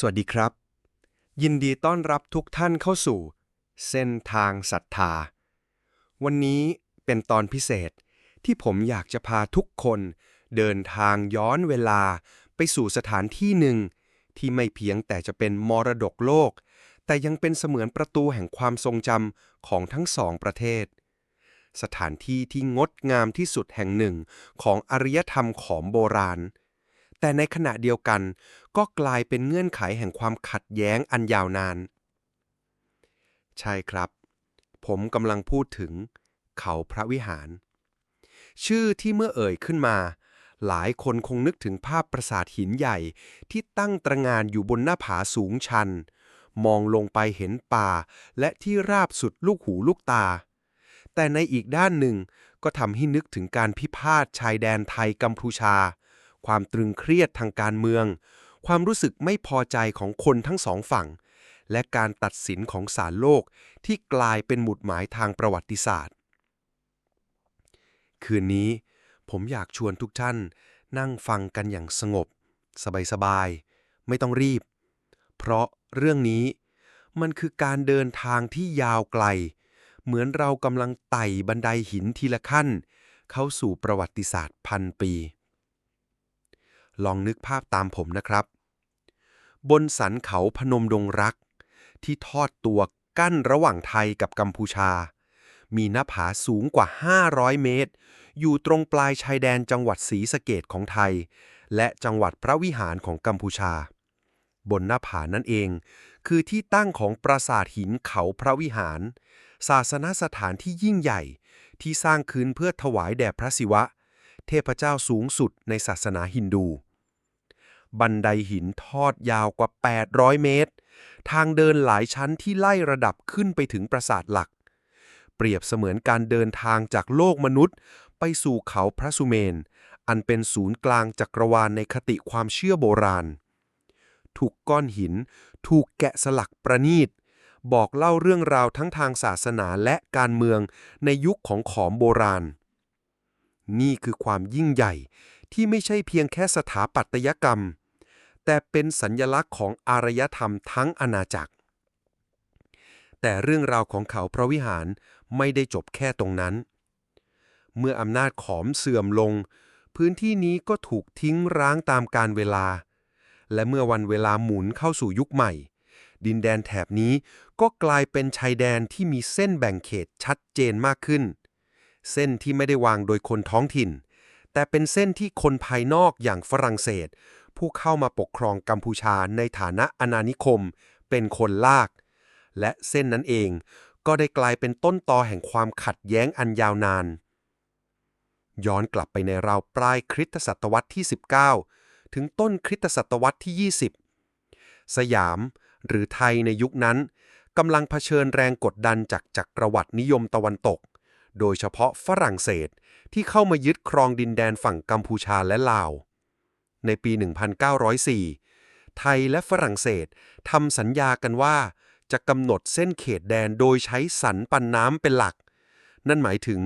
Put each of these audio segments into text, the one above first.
สวัสดีครับ ยินดีต้อนรับทุกท่านเข้าสู่ เส้นทางศรัทธา วันนี้เป็นตอนพิเศษที่ผมอยากจะพาทุกคน เดินทางย้อนเวลาไปสู่สถานที่หนึ่ง ที่ไม่เพียงแต่จะเป็นมรดกโลก แต่ยังเป็นเสมือนประตูแห่งความทรงจำของทั้งสองประเทศ สถานที่ที่งดงามที่สุดแห่งหนึ่งของอารยธรรมของโบราณ แต่ในขณะเดียวกัน ก็กลายเป็นเงื่อนไขแห่งความขัดแย้งอันยาวนาน ใช่ครับ ผมกำลังพูดถึง เขาพระวิหาร ชื่อที่เมื่อเอ่ยขึ้นมา หลายคนคงนึกถึงภาพปราสาทหินใหญ่ที่ตั้งตระหงานอยู่บนหน้าผาสูงชัน มองลงไปเห็นป่า และที่ราบสุดลูกหูลูกตา แต่ในอีกด้านหนึ่งก็ทำให้นึกถึงการพิพาทชายแดนไทยกัมพูชา ความตรึงเครียดทางการเมือง ความรู้สึกไม่พอใจของคนทั้งสองฝั่ง และการตัดสินของศาลโลกที่กลายเป็นหมุดหมายทางประวัติศาสตร์ คืนนี้ผมอยากชวนทุกท่าน นั่งฟังกันอย่างสงบ สบายๆ ไม่ต้องรีบ เพราะเรื่องนี้มันคือการเดินทางที่ยาวไกล เหมือนเรากำลังไต่บันไดหินทีละขั้น เข้าสู่ประวัติศาสตร์พันปี ลองนึกภาพตามผมนะครับ บนสันเขาพนมดงรัก ที่ทอดตัวกั้นระหว่างไทยกับกัมพูชา มีหน้าผาสูงกว่า 500 เมตร อยู่ตรงปลายชายแดนจังหวัดศรีสะเกดของไทย และจังหวัดพระวิหารของกัมพูชา บนหน้าผานั่นเอง คือที่ตั้งของปราสาทหินเขาพระวิหาร ศาสนสถานที่ยิ่งใหญ่ ที่สร้างขึ้นเพื่อถวายแด่พระศิวะ เทพเจ้าสูงสุดในศาสนาฮินดู บันไดหินทอดยาวกว่า 800 เมตร ทางเดินหลายชั้นที่ไล่ระดับขึ้นไปถึงปราสาทหลัก เปรียบเสมือนการเดินทางจากโลกมนุษย์ ไปสู่เขาพระสุเมน อันเป็นศูนย์กลางจักรวาลในคติความเชื่อโบราณ ถูกก้อนหิน ถูกแกะสลักประณีต บอกเล่าเรื่องราวทั้งทางศาสนาและการเมืองในยุคของขอมโบราณ นี่คือความยิ่งใหญ่ที่ไม่ใช่เพียงแค่สถาปัตยกรรม แต่เป็นสัญญลักษณ์ของอารยธรรมทั้งอาณาจักร แต่เรื่องราวของเขาพระวิหารไม่ได้จบแค่ตรงนั้น เมื่ออำนาจขอมเสื่อมลง พื้นที่นี้ก็ถูกทิ้งร้างตามการเวลา และเมื่อวันเวลาหมุนเข้าสู่ยุคใหม่ ดินแดนแถบนี้ก็กลายเป็นชายแดนที่มีเส้นแบ่งเขตชัดเจนมากขึ้น เส้นที่ไม่ได้วางโดยคนท้องถิ่น แต่เป็นเส้นที่คนภายนอกอย่างฝรั่งเศส ผู้เข้ามาปกครองกัมพูชาในฐานะอาณานิคม เป็นคนลาก และเส้นนั้นเองก็ได้กลายเป็นต้นตอแห่งความขัดแย้งอันยาวนาน ย้อนกลับไปในราวปลายคริสตศตวรรษที่ 19 ถึงต้นคริสตศตวรรษที่ 20 สยามหรือไทยในยุคนั้นกำลังเผชิญแรงกดดันจากจักรวรรดินิยมตะวันตก โดยเฉพาะฝรั่งเศสที่เข้ามายึดครองดินแดนฝั่งกัมพูชาและลาว ในปี 1904 ไทยและฝรั่งเศสทำสัญญากันว่า จะกำหนดเส้นเขตแดนโดยใช้สันปันน้ำเป็นหลัก นั่นหมายถึง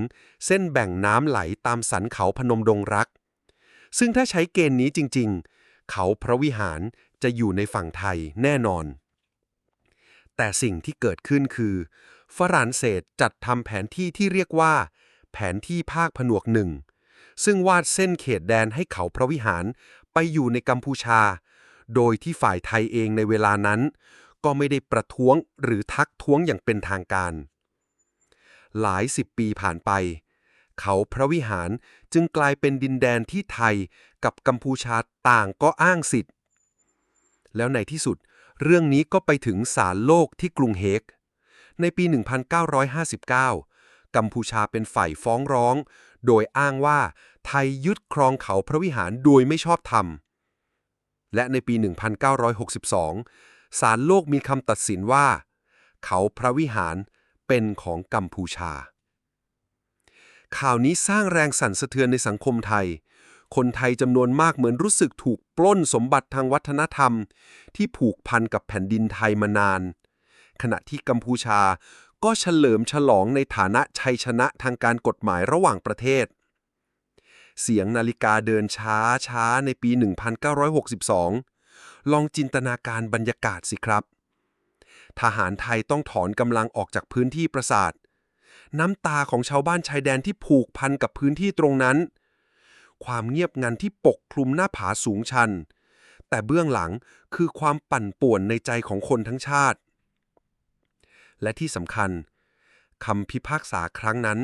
เส้นแบ่งน้ำไหลตามสันเขาพนมดงรัก ซึ่งถ้าใช้เกณฑ์นี้จริง ๆ เขาพระวิหารจะอยู่ในฝั่งไทยแน่นอน แต่สิ่งที่เกิดขึ้นคือ ฝรั่งเศสจัดทำแผนที่ที่เรียกว่า แผนที่ภาคผนวกหนึ่ง ซึ่งวาดเส้นเขตแดนให้เขาพระวิหารไปอยู่ในกัมพูชา โดยที่ฝ่ายไทยเองในเวลานั้น ก็ไม่ได้ประท้วงหรือทักท้วงอย่างเป็นทางการ หลายสิบปีผ่านไป เขาพระวิหารจึงกลายเป็นดินแดนที่ไทยกับกัมพูชาต่างก็อ้างสิทธิ์ แล้วในที่สุด เรื่องนี้ก็ไปถึงศาลโลกที่กรุงเฮก ในปี 1959 กัมพูชาเป็นฝ่ายฟ้องร้อง โดยอ้างว่า ไทยยึดครองเขาพระวิหารโดยไม่ชอบธรรม และในปี 1962 ศาลโลกมีคำตัดสินว่า เขาพระวิหารเป็นของกัมพูชา ข่าวนี้สร้างแรงสั่นสะเทือนในสังคมไทย คนไทยจำนวนมากเหมือนรู้สึกถูกปล้นสมบัติทางวัฒนธรรม ที่ผูกพันกับแผ่นดินไทยมานาน ขณะที่กัมพูชา ก็เฉลิมฉลองในฐานะชัยชนะทางการกฎหมายระหว่างประเทศ เสียงนาฬิกาเดินช้าช้าในปี 1962 ลองจินตนาการบรรยากาศสิครับ ทหารไทยต้องถอนกำลังออกจากพื้นที่ปราสาท น้ำตาของชาวบ้านชายแดนที่ผูกพันกับพื้นที่ตรงนั้น ความเงียบงันที่ปกคลุมหน้าผาสูงชันแต่เบื้องหลังคือความปั่นป่วนในใจของคนทั้งชาติ และที่สำคัญคำพิพากษาครั้งนั้น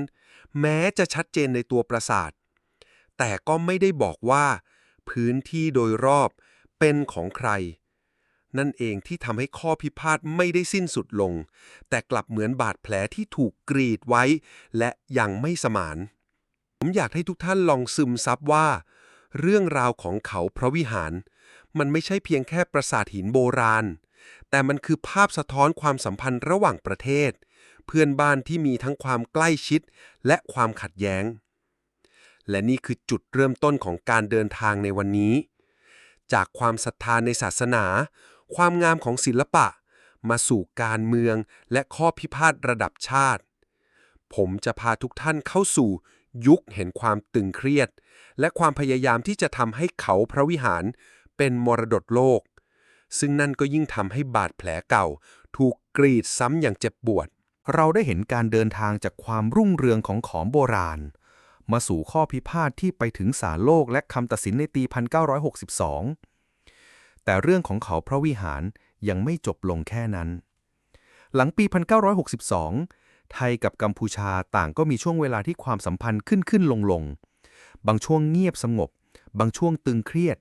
แม้จะชัดเจนในตัวปราสาท แต่ก็ไม่ได้บอกว่า พื้นที่โดยรอบเป็นของใคร นั่นเองที่ทำให้ข้อพิพาทไม่ได้สิ้นสุดลง แต่กลับเหมือนบาดแผลที่ถูกกรีดไว้ และยังไม่สมาน ผมอยากให้ทุกท่านลองซึมซับว่า เรื่องราวของเขาพระวิหาร มันไม่ใช่เพียงแค่ปราสาทหินโบราณ แต่มันคือภาพสะท้อนความสัมพันธ์ระหว่างประเทศ เพื่อนบ้านที่มีทั้งความใกล้ชิดและความขัดแย้ง และนี่คือจุดเริ่มต้นของการเดินทางในวันนี้ จากความศรัทธาในศาสนา ความงามของศิลปะ มาสู่การเมืองและข้อพิพาทระดับชาติ ผมจะพาทุกท่านเข้าสู่ยุคแห่งความตึงเครียด และความพยายามที่จะทำให้เขาพระวิหารเป็นมรดกโลก ซึ่งนั่นก็ยิ่งทำให้บาดแผลเก่า ถูกกรีดซ้ำอย่างเจ็บปวด เราได้เห็นการเดินทางจากความรุ่งเรืองของขอมโบราณ มาสู่ข้อพิพาทที่ไปถึงศาลโลกและคำตัดสินในปี 1962 แต่เรื่องของเขาพระวิหารยังไม่จบลงแค่นั้น หลังปี 1962 ไทยกับกัมพูชาต่างก็มีช่วงเวลาที่ความสัมพันธ์ขึ้นขึ้นลงลงบางช่วงเงียบสงบ บางช่วงตึงเครียด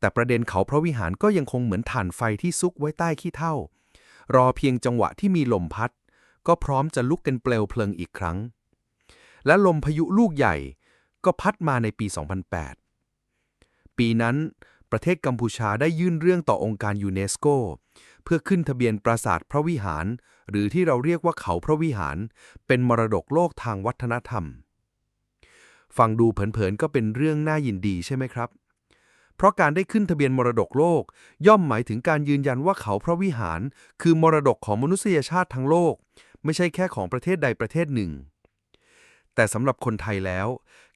แต่ประเด็นเขาพระวิหารก็ยังคงเหมือนถ่านไฟที่ซุกไว้ใต้ขี้เถ้ารอเพียงจังหวะที่มีลมพัด ก็พร้อมจะลุกเป็นเปลวเพลิงอีกครั้ง และลมพายุลูกใหญ่ก็พัดมาในปี 2008 ปีนั้น ประเทศกัมพูชาได้ยื่นเรื่องต่อองค์การยูเนสโก เพื่อขึ้นทะเบียนปราสาทพระวิหาร หรือที่เราเรียกว่าเขาพระวิหาร เป็นมรดกโลกทางวัฒนธรรม ฟังดูเผินๆก็เป็นเรื่องน่ายินดีใช่ไหมครับ เพราะการได้ขึ้นทะเบียนมรดกโลก ย่อมหมายถึงการยืนยันว่าเขาพระวิหาร คือมรดกของมนุษยชาติทั้งโลก ไม่ใช่แค่ของประเทศใดประเทศหนึ่ง แต่สำหรับคนไทยแล้ว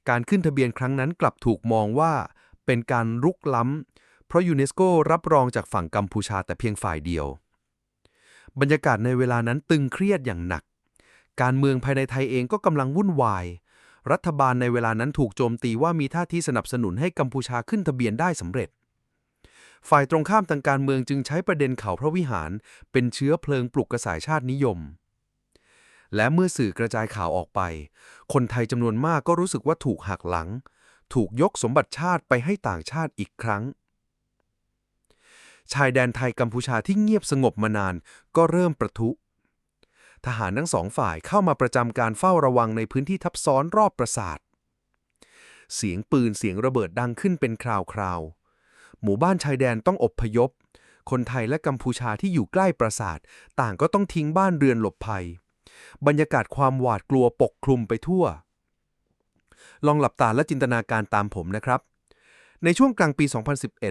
การขึ้นทะเบียนครั้งนั้นกลับถูกมองว่า เป็นการรุกล้ำเพราะยูเนสโกรับรองจากฝั่งกัมพูชาแต่เพียงฝ่ายเดียว บรรยากาศในเวลานั้นตึงเครียดอย่างหนัก การเมืองภายในไทยเองก็กำลังวุ่นวาย รัฐบาลในเวลานั้นถูกโจมตีว่ามีท่าทีสนับสนุนให้กัมพูชาขึ้นทะเบียนได้สำเร็จ ฝ่ายตรงข้ามทางการเมืองจึงใช้ประเด็นเขาพระวิหาร เป็นเชื้อเพลิงปลุกกระแสชาตินิยม และเมื่อสื่อกระจายข่าวออกไป คนไทยจำนวนมากก็รู้สึกว่าถูกหักหลัง ถูกยกสมบัติชาติไปให้ต่างชาติอีกครั้งชายแดนไทยกัมพูชาที่เงียบสงบมานานก็เริ่มประทุ ทหารทั้งสองฝ่ายเข้ามาประจำการเฝ้าระวังในพื้นที่ทับซ้อนรอบปราสาท เสียงปืนเสียงระเบิดดังขึ้นเป็นคราวๆ หมู่บ้านชายแดนต้องอบพยพ คนไทยและกัมพูชาที่อยู่ใกล้ปราสาท ต่างก็ต้องทิ้งบ้านเรือนหลบภัย บรรยากาศความหวาดกลัวปกคลุมไปทั่ว ลองหลับตาและจินตนาการตามผมนะครับ ในช่วงกลางปี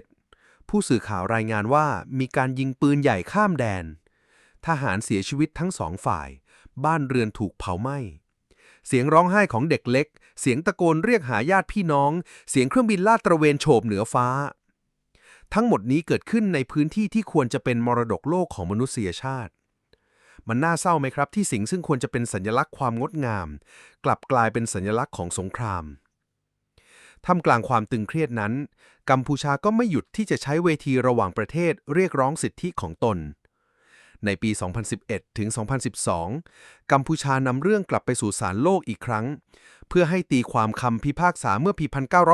2011 ผู้สื่อข่าวรายงานว่ามีการยิงปืนใหญ่ข้ามแดน ทหารเสียชีวิตทั้งสองฝ่าย บ้านเรือนถูกเผาไหม้ เสียงร้องไห้ของเด็กเล็ก เสียงตะโกนเรียกหาญาติพี่น้อง เสียงเครื่องบินลาดตระเวนโฉบเหนือฟ้า ทั้งหมดนี้เกิดขึ้นในพื้นที่ที่ควรจะเป็นมรดกโลกของมนุษยชาติ มันน่าเศร้าไหมครับที่สิ่งซึ่งควรจะเป็นสัญลักษณ์ความงดงาม กลับกลายเป็นสัญลักษณ์ของสงครามท่ามกลางความตึงเครียดนั้น กัมพูชาก็ไม่หยุดที่จะใช้เวทีระหว่างประเทศเรียกร้องสิทธิของตน ในปี 2011 ถึง 2012 กัมพูชานำเรื่องกลับไปสู่ศาลโลกอีกครั้ง เพื่อให้ตีความคำพิพากษาเมื่อปี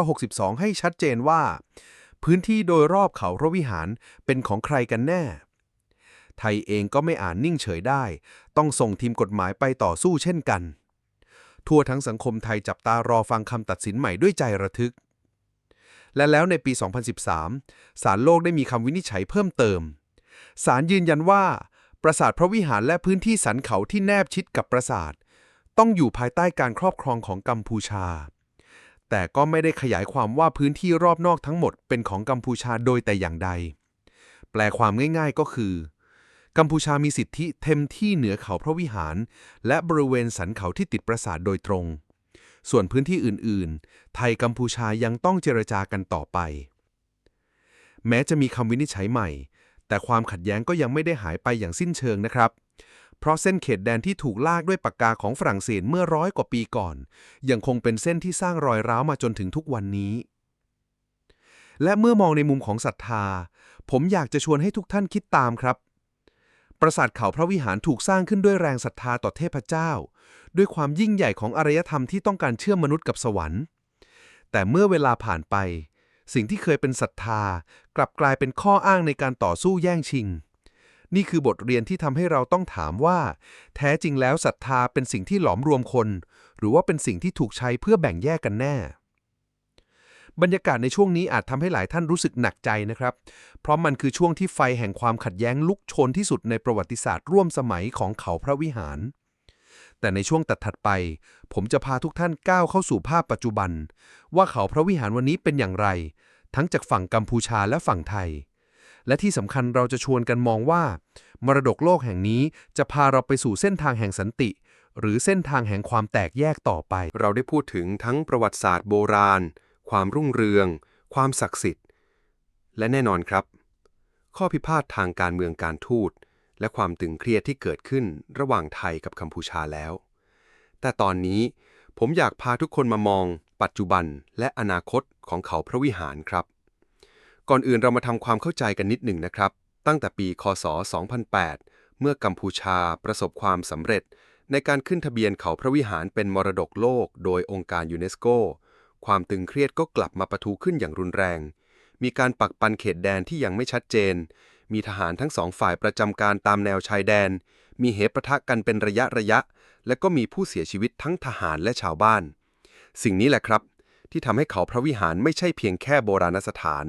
1962 ให้ชัดเจนว่า พื้นที่โดยรอบเขาพระวิหารเป็นของใครกันแน่ ไทยเองก็ไม่อ่าจนิ่งเฉยได้ ต้องส่งทีมกฎหมายไปต่อสู้เช่นกัน ทั่วทั้งสังคมไทยจับตารอฟังคำตัดสินใหม่ด้วยใจระทึกและแล้วในปี 2013 ศาลโลกได้มีคำวินิจฉัยเพิ่มเติม ศาลยืนยันว่า ปราสาทพระวิหารและพื้นที่สันเขาที่แนบชิดกับปราสาท ต้องอยู่ภายใต้การครอบครองของกัมพูชา แต่ก็ไม่ได้ขยายความว่าพื้นที่รอบนอกทั้งหมดเป็นของกัมพูชาโดยแต่อย่างใด แปลความง่ายๆก็คือ กัมพูชามีสิทธิเต็มที่เหนือเขาพระวิหาร และบริเวณสันเขาที่ติดปราสาทโดยตรง ส่วนพื้นที่อื่นๆ ไทยกัมพูชายังต้องเจรจากันต่อไป แม้จะมีคำวินิจฉัยใหม่ แต่ความขัดแย้งก็ยังไม่ได้หายไปอย่างสิ้นเชิงนะครับ เพราะเส้นเขตแดนที่ถูกลากด้วยปากกาของฝรั่งเศสเมื่อร้อยกว่าปีก่อน ยังคงเป็นเส้นที่สร้างรอยร้าวมาจนถึงทุกวันนี้ และเมื่อมองในมุมของศรัทธา ผมอยากจะชวนให้ทุกท่านคิดตามครับ ปราสาทเขาพระวิหารถูกสร้างขึ้นด้วยแรงศรัทธาต่อเทพเจ้า ด้วยความยิ่งใหญ่ของอารยธรรมที่ต้องการเชื่อมมนุษย์กับสวรรค์ แต่เมื่อเวลาผ่านไป สิ่งที่เคยเป็นศรัทธา กลับกลายเป็นข้ออ้างในการต่อสู้แย่งชิง นี่คือบทเรียนที่ทำให้เราต้องถามว่า แท้จริงแล้วศรัทธาเป็นสิ่งที่หลอมรวมคน หรือว่าเป็นสิ่งที่ถูกใช้เพื่อแบ่งแยกกันแน่บรรยากาศในช่วงนี้อาจทำให้หลายท่านรู้สึกหนักใจนะครับ เพราะมันคือช่วงที่ไฟแห่งความขัดแย้งลุกโชนที่สุดในประวัติศาสตร์ร่วมสมัยของเขาพระวิหาร แต่ในช่วงตัดถัดไป ผมจะพาทุกท่านก้าวเข้าสู่ภาพปัจจุบัน ว่าเขาพระวิหารวันนี้เป็นอย่างไร ทั้งจากฝั่งกัมพูชาและฝั่งไทย และที่สำคัญเราจะชวนกันมองว่า มรดกโลกแห่งนี้จะพาเราไปสู่เส้นทางแห่งสันติ หรือเส้นทางแห่งความแตกแยกต่อไป เราได้พูดถึงทั้งประวัติศาสตร์โบราณ ความรุ่งเรือง ความศักดิ์สิทธิ์ และแน่นอนครับ ข้อพิพาททางการเมืองการทูต และความตึงเครียดที่เกิดขึ้นระหว่างไทยกับกัมพูชาแล้ว แต่ตอนนี้ผมอยากพาทุกคนมามอง ปัจจุบันและอนาคตของเขาพระวิหารครับ ก่อนอื่นเรามาทำความเข้าใจกันนิดหนึ่งนะครับ ตั้งแต่ปี คศ 2008 เมื่อกัมพูชาประสบความสำเร็จ ในการขึ้นทะเบียนเขาพระวิหารเป็นมรดกโลก โดยองค์การยูเนสโก ความตึงเครียดก็กลับมาปะทุขึ้นอย่างรุนแรง มีการปักปันเขตแดนที่ยังไม่ชัดเจน มีทหารทั้งสองฝ่ายประจำการตามแนวชายแดน มีเหตุประทะกันเป็นระยะระยะ และก็มีผู้เสียชีวิตทั้งทหารและชาวบ้าน สิ่งนี้แหละครับ ที่ทำให้เขาพระวิหารไม่ใช่เพียงแค่โบราณสถาน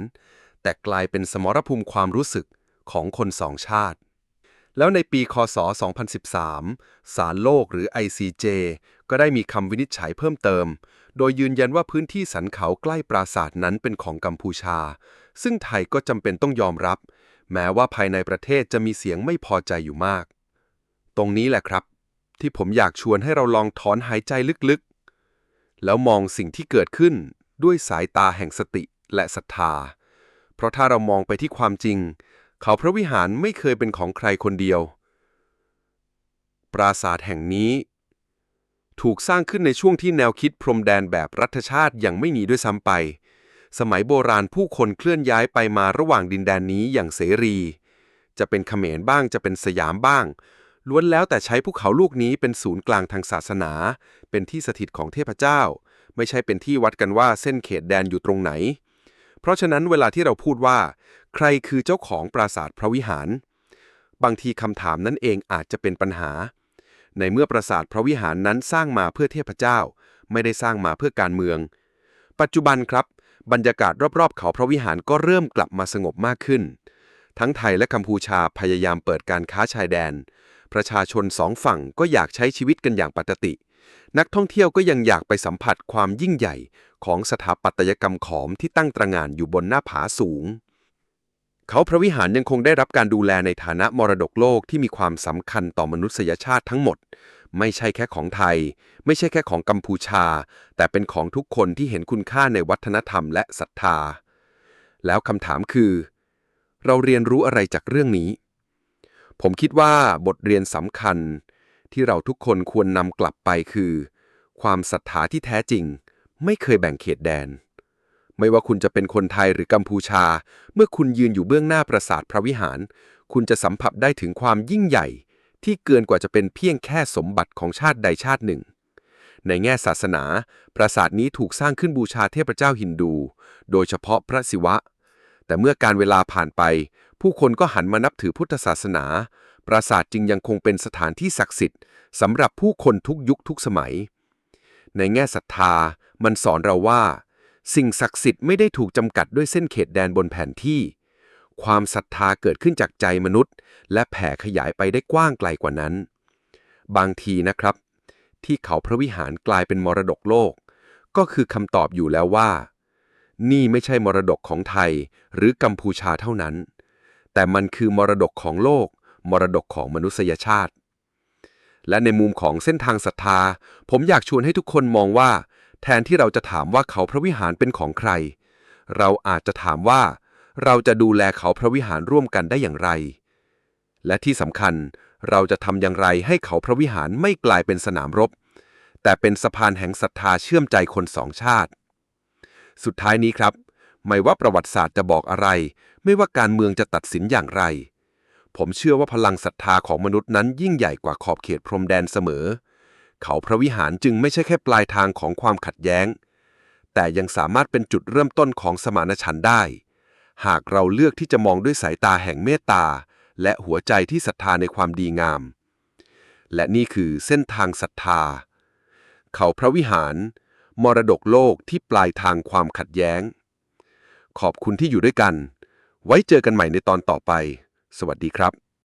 แต่กลายเป็นสมรภูมิความรู้สึกของคนสองชาติ แล้วในปีคศ 2013 ศาลโลกหรือ ICJ ก็ได้มีคำวินิจฉัยเพิ่มเติม โดยยืนยันว่าพื้นที่สันเขาใกล้ปราสาทนั้นเป็นของกัมพูชา ซึ่งไทยก็จำเป็นต้องยอมรับ แม้ว่าภายในประเทศจะมีเสียงไม่พอใจอยู่มาก ตรงนี้แหละครับ ที่ผมอยากชวนให้เราลองถอนหายใจลึกๆ แล้วมองสิ่งที่เกิดขึ้นด้วยสายตาแห่งสติและศรัทธา เพราะถ้าเรามองไปที่ความจริง เขาพระวิหารไม่เคยเป็นของใครคนเดียว ปราสาทแห่งนี้ ถูกสร้างขึ้นในช่วงที่แนวคิดพรมแดนแบบรัฐชาติยังไม่มีด้วยซ้ำไป สมัยโบราณผู้คนเคลื่อนย้ายไปมาระหว่างดินแดนนี้อย่างเสรี จะเป็นเขมรบ้างจะเป็นสยามบ้าง ล้วนแล้วแต่ใช้ภูเขาลูกนี้เป็นศูนย์กลางทางศาสนา เป็นที่สถิตของเทพเจ้า ไม่ใช่เป็นที่วัดกันว่าเส้นเขตแดนอยู่ตรงไหน เพราะฉะนั้นเวลาที่เราพูดว่า ใครคือเจ้าของปราสาทพระวิหาร บางทีคำถามนั้นเองอาจจะเป็นปัญหา ในเมื่อปราสาทพระวิหารนั้นสร้างมาเพื่อเทพเจ้า ไม่ได้สร้างมาเพื่อการเมือง ปัจจุบันครับ บรรยากาศรอบๆ เขาพระวิหารก็เริ่มกลับมาสงบมากขึ้น ทั้งไทยและกัมพูชาพยายามเปิดการค้าชายแดน ประชาชนสองฝั่งก็อยากใช้ชีวิตกันอย่างปกติ นักท่องเที่ยวก็ยังอยากไปสัมผัสความยิ่งใหญ่ของสถาปัตยกรรมขอมที่ตั้งตระหง่านอยู่บนหน้าผาสูง เขาพระวิหารยังคงได้รับการดูแลในฐานะมรดกโลกที่มีความสำคัญต่อมนุษยชาติทั้งหมด ไม่ใช่แค่ของไทย ไม่ใช่แค่ของกัมพูชา แต่เป็นของทุกคนที่เห็นคุณค่าในวัฒนธรรมและศรัทธา แล้วคำถามคือ เราเรียนรู้อะไรจากเรื่องนี้ ผมคิดว่าบทเรียนสำคัญ ที่เราทุกคนควรนำกลับไปคือ ความศรัทธาที่แท้จริง ไม่เคยแบ่งเขตแดน ไม่ว่าคุณจะเป็นคนไทยหรือกัมพูชา เมื่อคุณยืนอยู่เบื้องหน้าปราสาทพระวิหาร คุณจะสัมผัสได้ถึงความยิ่งใหญ่ ที่เกินกว่าจะเป็นเพียงแค่สมบัติของชาติใดชาติหนึ่ง ในแง่ศาสนา ปราสาทนี้ถูกสร้างขึ้นบูชาเทพเจ้าฮินดู โดยเฉพาะพระศิวะ แต่เมื่อการเวลาผ่านไป ผู้คนก็หันมานับถือพุทธศาสนา ปราสาทจึงยังคงเป็นสถานที่ศักดิ์สิทธิ์สำหรับผู้คนทุกยุคทุกสมัย ในแง่ศรัทธา มันสอนเราว่า สิ่งศักดิ์สิทธิ์ไม่ได้ถูกจำกัดด้วยเส้นเขตแดนบนแผนที่ ความศรัทธาเกิดขึ้นจากใจมนุษย์ และแผ่ขยายไปได้กว้างไกลกว่านั้น บางทีนะครับ ที่เขาพระวิหารกลายเป็นมรดกโลก ก็คือคำตอบอยู่แล้วว่า นี่ไม่ใช่มรดกของไทยหรือกัมพูชาเท่านั้น แต่มันคือมรดกของโลก มรดกของมนุษยชาติ และในมุมของเส้นทางศรัทธา ผมอยากชวนให้ทุกคนมองว่า แทนที่เราจะถามว่าเขาพระวิหารเป็นของใคร เราอาจจะถามว่า เราจะดูแลเขาพระวิหารร่วมกันได้อย่างไร และที่สำคัญเราจะทำอย่างไรให้เขาพระวิหารไม่กลายเป็นสนามรบ แต่เป็นสะพานแห่งศรัทธาเชื่อมใจคนสองชาติ สุดท้ายนี้ครับ ไม่ว่าประวัติศาสตร์จะบอกอะไร ไม่ว่าการเมืองจะตัดสินอย่างไร ผมเชื่อว่าพลังศรัทธาของมนุษย์นั้นยิ่งใหญ่กว่าขอบเขตพรมแดนเสมอ เขาพระวิหารจึงไม่ใช่แค่ปลายทางของความขัดแย้ง แต่ยังสามารถเป็นจุดเริ่มต้นของสมานฉันท์ได้ หากเราเลือกที่จะมองด้วยสายตาแห่งเมตตา และหัวใจที่ศรัทธาในความดีงาม และนี่คือเส้นทางศรัทธา เขาพระวิหาร มรดกโลกที่ปลายทางความขัดแย้ง ขอบคุณที่อยู่ด้วยกัน ไว้เจอกันใหม่ในตอนต่อไป สวัสดีครับ